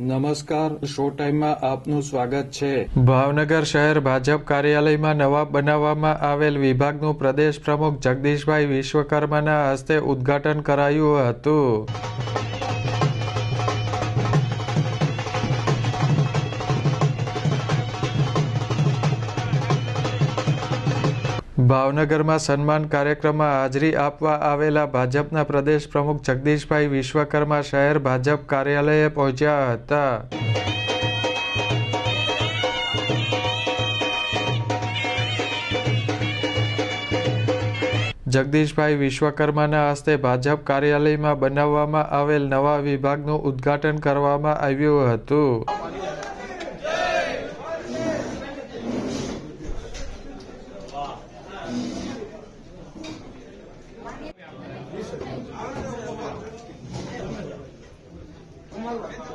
નમસ્કાર, શો ટાઈમમાં આપનું સ્વાગત છે. ભાવનગર શહેર ભાજપ કાર્યાલયમાં નવા બનાવવામાં આવેલ વિભાગનું પ્રદેશ પ્રમુખ જગદીશભાઈ વિશ્વકર્માના હસ્તે ઉદ્ઘાટન કરાયું હતું. ભાવનગરમાં સન્માન કાર્યક્રમમાં હાજરી આપવા આવેલા ભાજપના પ્રદેશ પ્રમુખ જગદીશભાઈ વિશ્વકર્મા શહેર ભાજપ કાર્યાલયે પહોંચ્યા હતા. જગદીશભાઈ વિશ્વકર્માના હસ્તે ભાજપ કાર્યાલયમાં બનાવવામાં આવેલ નવા વિભાગનું ઉદ્ઘાટન કરવામાં આવ્યું હતું.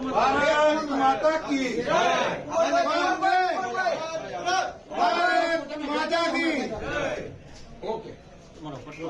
ભારત માતા કી ભારત માતા કી હલો પાછળ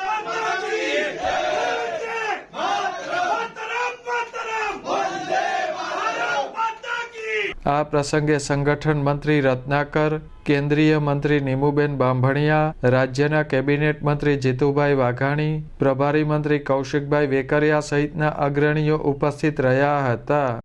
આ પ્રસંગે સંગઠન મંત્રી રત્નાકર, કેન્દ્રીય મંત્રી નીમુબેન બાંભણિયા, રાજ્યના કેબિનેટ મંત્રી જીતુભાઈ વાઘાણી, પ્રભારી મંત્રી કૌશિકભાઈ વેકરિયા સહિતના અગ્રણીઓ ઉપસ્થિત રહ્યા હતા.